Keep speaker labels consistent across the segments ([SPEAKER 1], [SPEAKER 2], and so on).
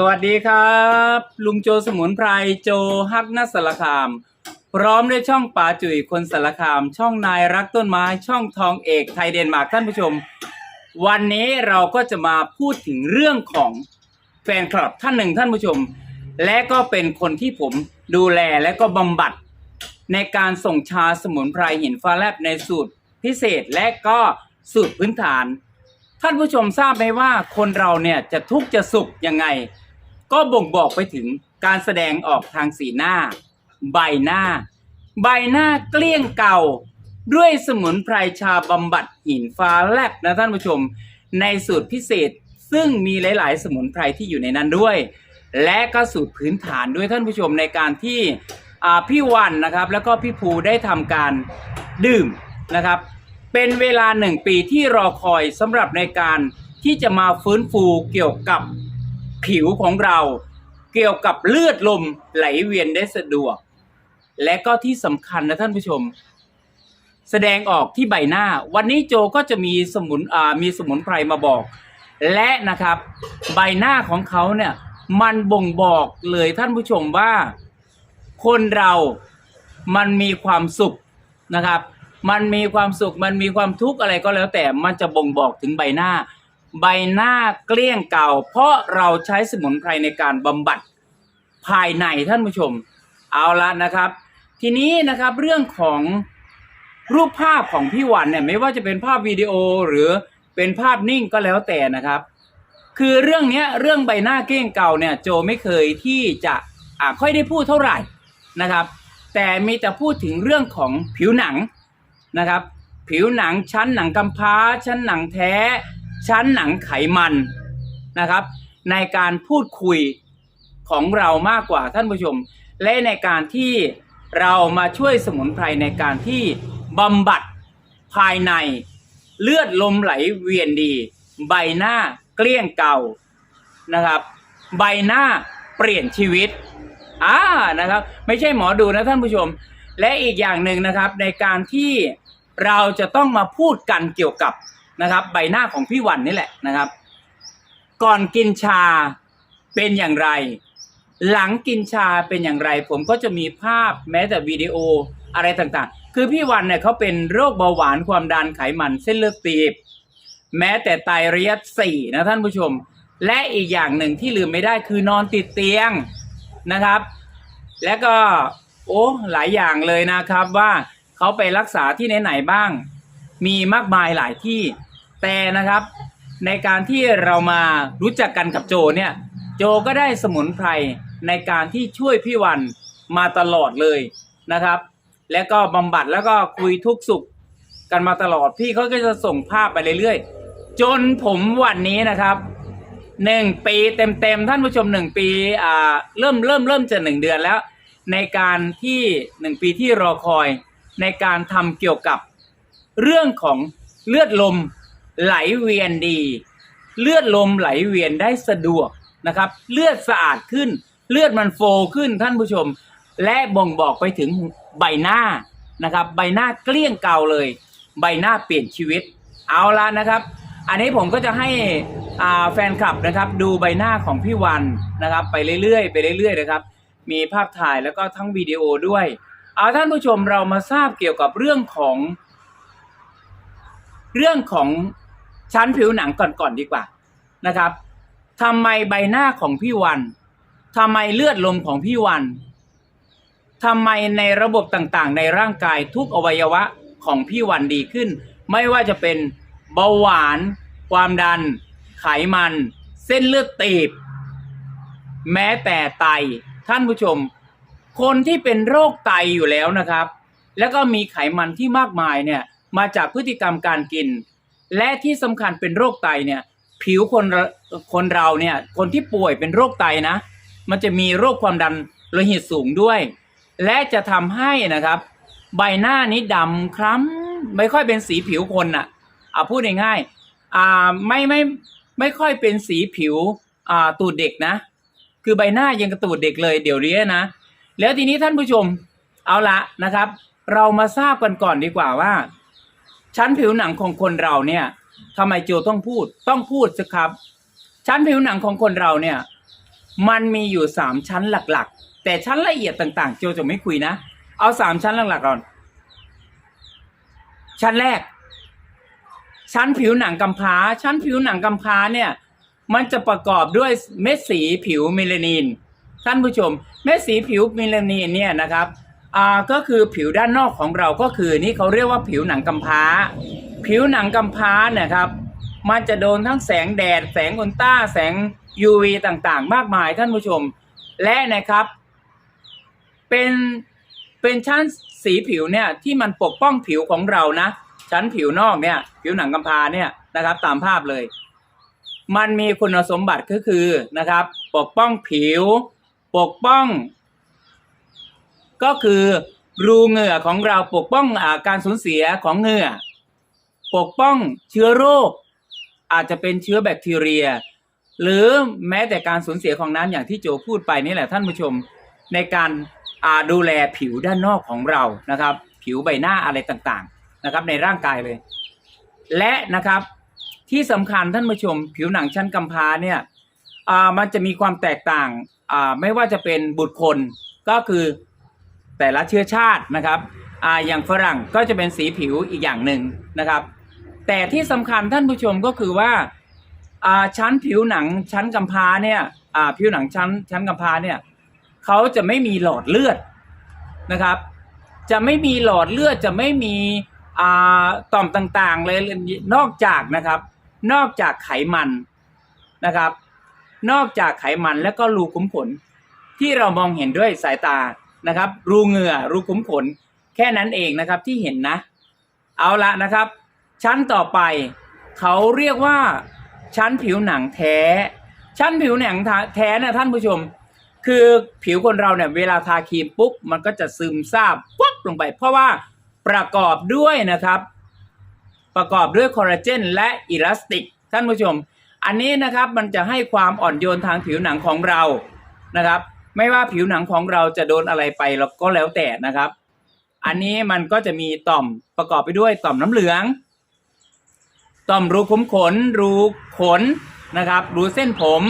[SPEAKER 1] สวัสดีครับ ลุงโจสมุนไพรโจฮักนัสสารคาม พร้อมด้วยช่องป่าจุ๋ยคนสารคาม ช่องนายรักต้นไม้ช่องทองเอกไทยเดนมาร์กท่านผู้ชม วันนี้เราก็จะมาพูดถึงเรื่องของแฟนคลับท่านหนึ่งท่านผู้ชม และก็เป็นคนที่ผมดูแลและก็บำบัด ในการส่งชาสมุนไพรหินฟ้าแลบในสูตรพิเศษและก็สูตรพื้นฐาน ท่านผู้ชมทราบไหมว่าคนเราเนี่ยจะทุกข์จะสุขยังไง ก็บ่งบอกไปถึงการแสดงออกทางสีหน้า ใบหน้า ใบหน้าเกลี้ยงเก่า ด้วยสมุนไพรชาบำบัดหินฟ้าแลบนะท่านผู้ชม ในสูตรพิเศษซึ่งมีหลาย ๆ สมุนไพรที่อยู่ในนั้นด้วย และก็สูตรพื้นฐานด้วยท่านผู้ชมในการที่พี่วันนะครับ แล้วก็พี่ภูได้ทำการดื่มนะครับ เป็นเวลาหนึ่งปีที่รอคอยสำหรับในการที่จะมาฟื้นฟูเกี่ยวกับ ผิวของเราเกี่ยวกับเลือดลมไหลเวียนได้สะดวก และก็ที่สำคัญนะท่านผู้ชม แสดงออกที่ใบหน้า วันนี้โจก็จะมีสมุนอ่ามีสมุนไพรมาบอก และนะครับ ใบหน้าของเขาเนี่ย มันบ่งบอกเลยท่านผู้ชมว่า คนเรามันมีความสุขนะครับ มันมีความสุขมันมีความทุกข์อะไรก็แล้วแต่มันจะบ่งบอกถึงใบหน้า ใบหน้าเกลี้ยงเก่า เพราะเราใช้สมุนไพรในการบำบัดภายในท่านผู้ชม เอาละนะครับ ทีนี้นะครับเรื่องของรูปภาพของพี่วันเนี่ยไม่ว่าจะเป็นภาพวิดีโอหรือเป็นภาพนิ่งก็แล้วแต่นะครับ คือเรื่องนี้เรื่องใบหน้าเกลี้ยงเก่าเนี่ยโจไม่เคยที่จะอ่าค่อยได้พูดเท่าไหร่นะครับ แต่มีแต่พูดถึงเรื่องของผิวหนังนะครับ ผิวหนังชั้นหนังกำพร้าชั้นหนังแท้ ชั้นหนังไขมันนะครับ ในการพูดคุยของเรามากกว่าท่านผู้ชม และในการที่เรามาช่วยสมุนไพรในการที่บำบัดภายในเลือดลมไหลเวียนดี ใบหน้าเกลี้ยงเก่านะครับ ใบหน้าเปลี่ยนชีวิตอ่านะครับ ไม่ใช่หมอดูนะท่านผู้ชม และอีกอย่างหนึ่งนะครับในการที่เราจะต้องมาพูดกันเกี่ยวกับ นะครับ ใบหน้าของพี่วันนี่แหละนะครับ ก่อนกินชาเป็นอย่างไร หลังกินชาเป็นอย่างไร ผมก็จะมีภาพแม้แต่วิดีโออะไรต่างๆ คือพี่วันเนี่ยเขาเป็นโรคเบาหวานความดันไขมันเส้นเลือดตีบ แม้แต่ไตระยะสี่นะท่านผู้ชม และอีกอย่างหนึ่งที่ลืมไม่ได้คือนอนติดเตียงนะครับ และก็โอ้หลายอย่างเลยนะครับว่าเขาไปรักษาที่ไหนๆบ้าง มีมากมายหลายที่ แต่นะครับ ในการที่เรามารู้จักกันกับโจเนี่ยโจก็ได้สมุนไพรในการที่ช่วยพี่วันมาตลอดเลยนะครับ และก็บำบัดแล้วก็คุยทุกสุขกันมาตลอดพี่เขาก็จะส่งภาพไปเรื่อยๆ จนผมวันนี้นะครับหนึ่งปีเต็มๆท่านผู้ชมหนึ่งปีอ่าเริ่มเริ่มเริ่มจะหนึ่งเดือนแล้ว ในการที่หนึ่งปีที่รอคอยในการทำเกี่ยวกับเรื่องของเลือดลม ไหลเวียนดี เลือดลมไหลเวียนได้สะดวกนะครับ เลือดสะอาดขึ้น เลือดมันโฟลขึ้นท่านผู้ชม และบ่งบอกไปถึงใบหน้านะครับ ใบหน้าเกลี้ยงเก่าเลย ใบหน้าเปลี่ยนชีวิต เอาละนะครับ อันนี้ผมก็จะให้แฟนคลับนะครับดูใบหน้าของพี่วันนะครับ ไปเรื่อยๆไปเรื่อยๆนะครับ มีภาพถ่ายแล้วก็ทั้งวิดีโอด้วย เอาท่านผู้ชมเรามาทราบเกี่ยวกับเรื่องของ เรื่องของ ชั้นผิวหนังก่อนๆดีกว่านะครับทำไมใบหน้าของพี่วันทำไมเลือดลมของพี่วันทำไมในระบบต่างๆ ในร่างกายทุกอวัยวะของพี่วันดีขึ้น ไม่ว่าจะเป็นเบาหวาน ความดัน ไขมัน เส้นเลือดตีบ แม้แต่ไตท่านผู้ชม คนที่เป็นโรคไตอยู่แล้วนะครับ แล้วก็มีไขมันที่มากมายเนี่ยมาจากพฤติกรรมการกิน และที่สำคัญเป็นโรคไตเนี่ยผิวคนคนเราเนี่ยคนที่ป่วยเป็นโรคไตนะ มันจะมีโรคความดันโลหิตสูงด้วย และจะทำให้นะครับ ใบหน้านี้ดำคล้ำไม่ค่อยเป็นสีผิวคนน่ะอ่าพูดง่ายๆอ่าไม่ไม่ไม่ค่อยเป็นสีผิวอ่าตูดเด็กนะ คือใบหน้ายังกระตูดเด็กเลยเดี๋ยวนี้นะ แล้วทีนี้ท่านผู้ชมเอาละนะครับ เรามาทราบกันก่อนดีกว่าว่า ชั้นผิวหนังของคนเราเนี่ยทำไมโจต้องพูดต้องพูดสิครับ ชั้นผิวหนังของคนเราเนี่ยมันมีอยู่สามชั้นหลักๆ แต่ชั้นละเอียดต่างๆ โจจะไม่คุยนะ เอาสามชั้นหลักๆก่อน ชั้นแรก ชั้นผิวหนังกำพร้า ชั้นผิวหนังกำพร้าเนี่ยมันจะประกอบด้วยเม็ดสีผิวเมลานิน ท่านผู้ชม เม็ดสีผิวเมลานินเนี่ยนะครับ อ่าก็คือผิวด้านนอกของเราก็คือนี่เขาเรียกว่าผิวหนังกำพร้า ผิวหนังกำพร้าเนี่ยครับ มันจะโดนทั้งแสงแดด แสงอุลตราแสง UV ต่างๆ มากมายท่านผู้ชม และนะครับ เป็นเป็นชั้นสีผิวเนี่ยที่มันปกป้องผิวของเรานะ ชั้นผิวนอกเนี่ย ผิวหนังกำพร้าเนี่ยนะครับ ตามภาพเลย มันมีคุณสมบัติก็คือนะครับ ปกป้องผิว ปกป้อง ก็คือรูเหงื่อของเราปกป้องอาการสูญเสียของเหงื่อ ปกป้องเชื้อโรค อาจจะเป็นเชื้อแบคทีเรีย หรือแม้แต่การสูญเสียของน้ำอย่างที่โจพูดไปนี่แหละท่านผู้ชมในการอาดูแลผิวด้านนอกของเรานะครับ ผิวใบหน้าอะไรต่างๆนะครับ ในร่างกายเลย และนะครับที่สำคัญท่านผู้ชม ผิวหนังชั้นกำพร้าเนี่ยมันจะมีความแตกต่างไม่ว่าจะเป็นบุตรคนก็คือ แต่ละเชื้อชาตินะครับอ่าอย่างฝรั่งก็จะเป็นสีผิวอีกอย่างหนึ่งนะครับ แต่ที่สำคัญท่านผู้ชมก็คือว่าอ่าชั้นผิวหนังชั้นกำพร้าเนี่ยอ่าผิวหนังชั้นชั้นกำพร้าเนี่ยเขาจะไม่มีหลอดเลือดนะครับ จะไม่มีหลอดเลือดจะไม่มีอ่าต่อมต่างๆเลยนอกจากนะครับ นอกจากไขมันนะครับ นอกจากไขมันแล้วก็รูขุมขนที่เรามองเห็นด้วยสายตา นะครับ รูเหงื่อรูขุมขน แค่นั้นเองนะครับที่เห็นนะ เอาละนะครับ ชั้นต่อไปเขาเรียกว่า ชั้นผิวหนังแท้ ชั้นผิวหนังแท้นะท่านผู้ชม คือผิวคนเราเนี่ยเวลาทาครีมปุ๊บมันก็จะซึมซาบปุ๊บลงไป เพราะว่าประกอบด้วยนะครับ ประกอบด้วยคอลลาเจนและอิลาสติกท่านผู้ชม อันนี้นะครับมันจะให้ความอ่อนโยนทางผิวหนังของเรานะครับ ไม่ว่าผิวหนังของเราจะโดนอะไรไปแล้วก็แล้วแต่นะครับ อันนี้มันก็จะมีต่อมประกอบไปด้วยต่อมน้ำเหลือง ต่อมรูขุมขน รูขนนะครับ รูเส้นผม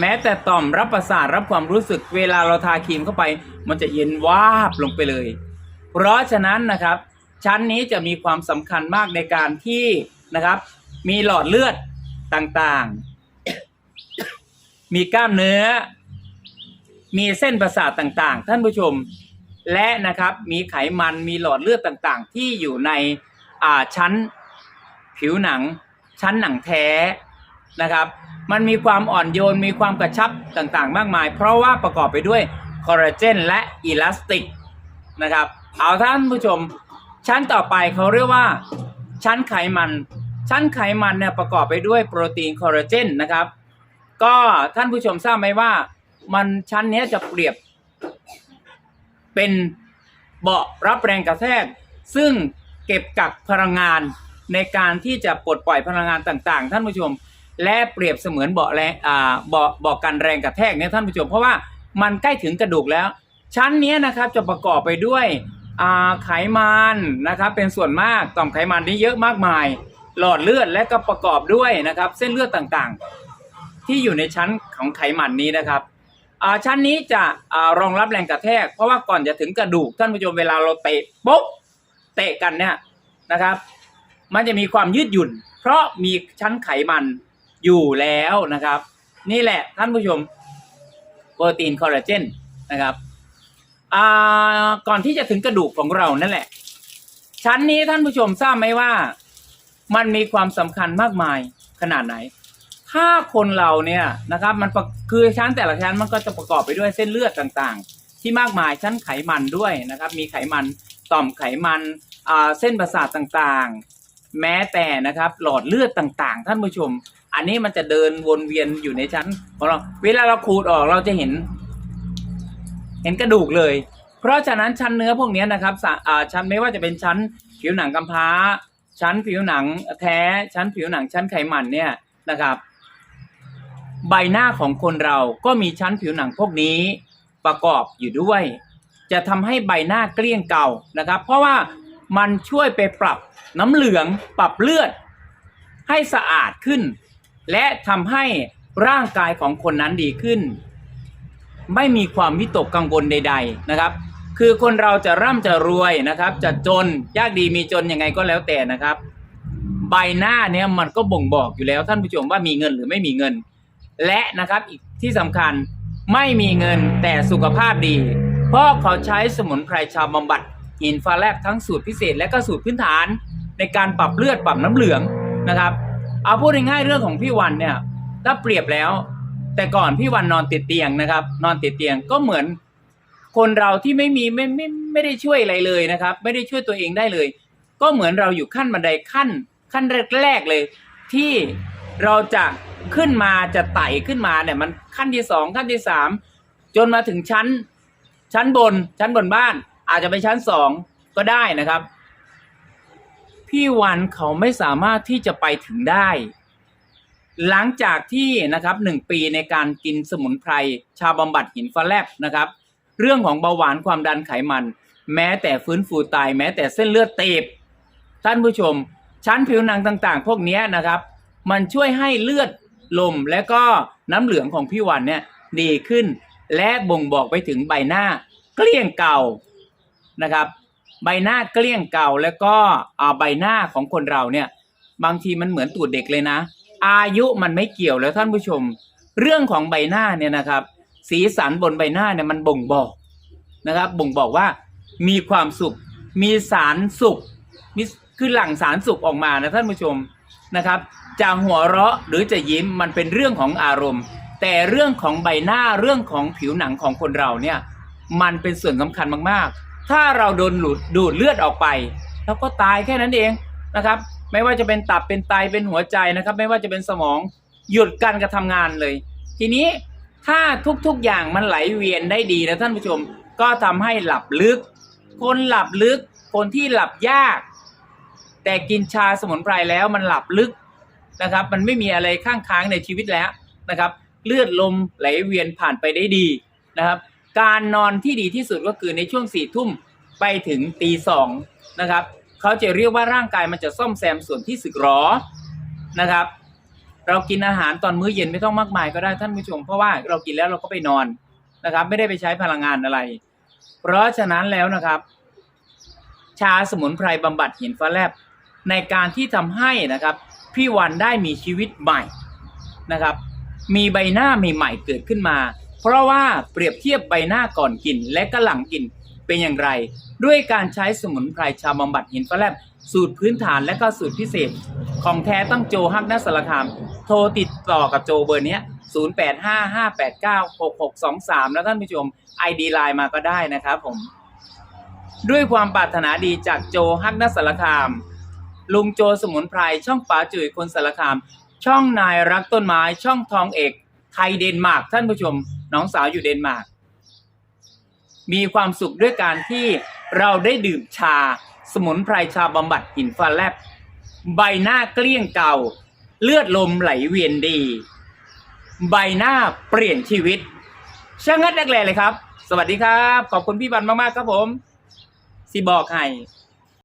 [SPEAKER 1] แม้แต่ต่อมรับประสาทรับความรู้สึกเวลาเราทาครีมเข้าไป มันจะเย็นวาบลงไปเลย เพราะฉะนั้นนะครับ ชั้นนี้จะมีความสำคัญมากในการที่นะครับ มีหลอดเลือดต่างๆ มีกล้ามเนื้อ มีเส้นประสาทต่างๆ ท่านผู้ชม และนะครับมีไขมันมีหลอดเลือดต่างๆ ที่อยู่ในอ่าชั้นผิวหนัง ชั้นหนังแท้นะครับ มันมีความอ่อนโยนมีความกระชับต่างๆ มากมาย เพราะว่าประกอบไปด้วยคอลลาเจนและอิลาสติกนะครับเอาท่านผู้ชม ชั้นต่อไปเขาเรียกว่า ชั้นไขมัน ชั้นไขมันเนี่ยประกอบไปด้วยโปรตีนคอลลาเจนนะครับ ก็ท่านผู้ชมทราบไหมว่า มันชั้นนี้จะเปรียบ เป็นเบาะรับแรงกระแทก ซึ่งเก็บกักพลังงานในการที่จะปลดปล่อยพลังงานต่าง ๆ ท่านผู้ชม และเปรียบเสมือนเบาะแรงเบาะเบาะกันแรงกระแทกเนี่ยท่านผู้ชม เพราะว่ามันใกล้ถึงกระดูกแล้ว ชั้นนี้นะครับจะประกอบไปด้วยไขมันนะครับเป็นส่วนมากต่อมไขมันนี่เยอะมากมาย หลอดเลือดและก็ประกอบด้วยนะครับ เส้นเลือดต่างๆ ที่อยู่ในชั้นของไขมันนี้นะครับ ชั้นนี้จะอ่ารองรับแรงกระแทก เพราะว่าก่อนจะถึงกระดูกท่านผู้ชมเวลาเราเตะปุ๊บเตะกันเนี่ยนะครับ มันจะมีความยืดหยุ่น เพราะมีชั้นไขมันอยู่แล้วนะครับ นี่แหละท่านผู้ชมโปรตีนคอลลาเจนนะครับอ่าก่อนที่จะถึงกระดูกของเรานั่นแหละ ชั้นนี้ท่านผู้ชมทราบไหมว่า มันมีความสำคัญมากมายขนาดไหน ถ้าคนเราเนี่ยนะครับมันคือชั้นแต่ละชั้นมันก็จะประกอบไปด้วยเส้นเลือดต่างๆ ที่มากมายชั้นไขมันด้วยนะครับ มีไขมันต่อมไขมันเส้นประสาทต่างๆ แม้แต่นะครับหลอดเลือดต่างๆ ท่านผู้ชม อันนี้มันจะเดินวนเวียนอยู่ในชั้นของเราเวลาเราขูดออกเราจะเห็น เห็นกระดูกเลย เพราะฉะนั้นชั้นเนื้อพวกนี้นะครับชั้นไม่ว่าจะเป็นชั้นผิวหนังกำพร้า ชั้นผิวหนังแท้ชั้นผิวหนังชั้นไขมันเนี่ยนะครับ ใบหน้าของคนเราก็มีชั้นผิวหนังพวกนี้ประกอบอยู่ด้วย จะทำให้ใบหน้าเกลี้ยงเก่านะครับ เพราะว่ามันช่วยไปปรับน้ำเหลืองปรับเลือด ให้สะอาดขึ้น และทำให้ร่างกายของคนนั้นดีขึ้น ไม่มีความวิตกกังวลใด ๆนะครับ คือคนเราจะร่ำจะรวยนะครับ จะจนยากดีมีจนยังไงก็แล้วแต่นะครับ ใบหน้าเนี่ยมันก็บ่งบอกอยู่แล้วท่านผู้ชมว่ามีเงินหรือไม่มีเงิน และนะครับอีกที่สำคัญไม่มีเงินแต่สุขภาพดี เพราะเขาใช้สมุนไพรชาวบำบัดหินฟ้าแลบทั้งสูตรพิเศษและก็สูตรพื้นฐาน ในการปรับเลือดปรับน้ำเหลืองนะครับ เอาพูดง่ายๆเรื่องของพี่วันเนี่ยถ้าเปรียบแล้ว แต่ก่อนพี่วันนอนติดเตียงนะครับ นอนติดเตียงก็เหมือน คนเราที่ไม่มีไม่ไม่ไม่ได้ช่วยอะไรเลยนะครับ ไม่ได้ช่วยตัวเองได้เลย ก็เหมือนเราอยู่ขั้นบันไดขั้นขั้นแรกๆเลย ที่เราจะ ขึ้นมาจะไต่ขึ้นมาเนี่ยมันขั้นที่สองขั้นที่สามจนมาถึงชั้น ชั้นบน ชั้นบนบ้าน อาจจะไปชั้นสองก็ได้นะครับ พี่วันเขาไม่สามารถที่จะไปถึงได้ หลังจากที่นะครับหนึ่งปีในการกินสมุนไพร ชาบำบัดหินฟ้าแลบนะครับ เรื่องของเบาหวานความดันไขมัน แม้แต่ฟื้นฟูไตแม้แต่เส้นเลือดตีบท่านผู้ชม ชั้นผิวหนังต่าง ๆ พวกนี้นะครับ มันช่วยให้เลือด ลมและก็น้ำเหลืองของพี่วันเนี่ยดีขึ้น และบ่งบอกไปถึงใบหน้าเกลี้ยงเก่านะครับ ใบหน้าเกลี้ยงเก่าแล้วก็อ่าใบหน้าของคนเราเนี่ยบางทีมันเหมือนตูดเด็กเลยนะ อายุมันไม่เกี่ยวแล้วท่านผู้ชม เรื่องของใบหน้าเนี่ยนะครับ สีสันบนใบหน้าเนี่ยมันบ่งบอกนะครับ บ่งบอกว่ามีความสุข มีสารสุขมีคือหลั่งสารสุขออกมานะท่านผู้ชม นะครับจะหัวเราะหรือจะยิ้มมันเป็นเรื่องของอารมณ์ แต่เรื่องของใบหน้าเรื่องของผิวหนังของคนเราเนี่ยมันเป็นส่วนสำคัญมากๆ ถ้าเราโดนหลุดดูดเลือดออกไป แล้วก็ตายแค่นั้นเองนะครับไม่ว่าจะเป็นตับเป็นไตเป็นหัวใจนะครับ ไม่ว่าจะเป็นสมองหยุดการกระทำงานเลย ทีนี้ถ้าทุกๆอย่างมันไหลเวียนได้ดีนะท่านผู้ชม ก็ทำให้หลับลึก คนหลับลึก คนที่หลับยาก แต่กินชาสมุนไพรแล้วมันหลับลึกนะครับ มันไม่มีอะไรข้างค้างในชีวิตแล้วนะครับ เลือดลมไหลเวียนผ่านไปได้ดีนะครับ การนอนที่ดีที่สุดก็คือในช่วงสี่ทุ่มไปถึงตีสองนะครับเขาจะเรียกว่าร่างกายมันจะซ่อมแซมส่วนที่สึกหรอนะครับ เรากินอาหารตอนมื้อเย็นไม่ต้องมากมายก็ได้ท่านผู้ชม เพราะว่าเรากินแล้วเราก็ไปนอนนะครับ ไม่ได้ไปใช้พลังงานอะไร เพราะฉะนั้นแล้วนะครับ ชาสมุนไพรบำบัดหินฟ้าแลบ ในการที่ทำให้นะครับพี่วันได้มีชีวิตใหม่นะครับ มีใบหน้าใหม่ๆเกิดขึ้นมา เพราะว่าเปรียบเทียบใบหน้าก่อนกินและก็หลังกินเป็นอย่างไร ด้วยการใช้สมุนไพรชาบำบัดหินฟ้าแลบสูตรพื้นฐานและก็สูตรพิเศษ ของแท้ต้องโจฮักนัสสารคาม โทรติดต่อกับโจเบอร์นี้ย0855896623 แล้วท่านผู้ชม ID ไลน์มาก็ได้นะครับผม ด้วยความปรารถนาดีจากโจฮักนัสสารคาม ลุงโจสมุนไพรช่องป๋าจุ๋ยคนสารคาม ช่องนายรักต้นไม้ช่องทองเอก ไทยเดนมาร์กท่านผู้ชม น้องสาวอยู่เดนมาร์กมีความสุขด้วยการที่เราได้ดื่มชาสมุนไพรชาบำบัดหินฟ้าแลบ ใบหน้าเกลี้ยงเก่า เลือดลมไหลเวียนดี ใบหน้าเปลี่ยนชีวิตช่างงัดแรกเลยครับ สวัสดีครับ ขอบคุณพี่บันมาก ๆ ครับผมสิบอกให้